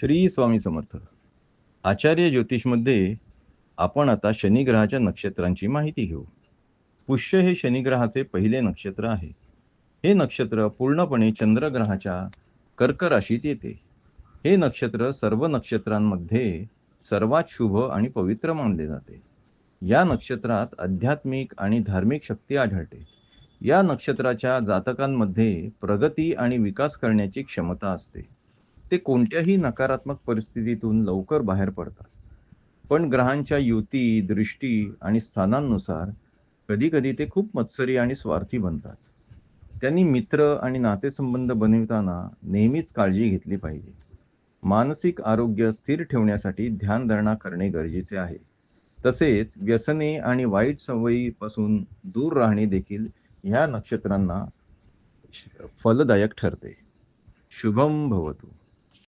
श्री स्वामी समर्थ. आचार्य ज्योतिषमध्ये आपण आता शनिग्रहाच्या नक्षत्रांची माहिती घेऊ. पुष्य हे शनिग्रहाचे पहिले नक्षत्र आहे. हे नक्षत्र पूर्णपणे चंद्रग्रहाच्या कर्क राशीत येते. हे नक्षत्र सर्व नक्षत्रांमध्ये सर्वात शुभ आणि पवित्र मानले जाते. या नक्षत्रात आध्यात्मिक आणि धार्मिक शक्ती आढळते. या नक्षत्राच्या जातकांमध्ये प्रगती आणि विकास करण्याची क्षमता असते. ते कोणत्याही नकारात्मक परिस्थितीतून लवकर बाहेर पडतात. पण ग्रहांच्या युती दृष्टी आणि स्थानांनुसार कधीकधी ते खूप मत्सरी आणि स्वार्थी बनतात. त्यांनी मित्र आणि नातेसंबंध बनविताना नेहमीच काळजी घेतली पाहिजे. मानसिक आरोग्य स्थिर ठेवण्यासाठी ध्यानधारणा करणे गरजेचे आहे. तसेच व्यसने आणि वाईट सवयीपासून दूर राहणे देखील ह्या नक्षत्रांना फलदायक ठरते. शुभम भवतु.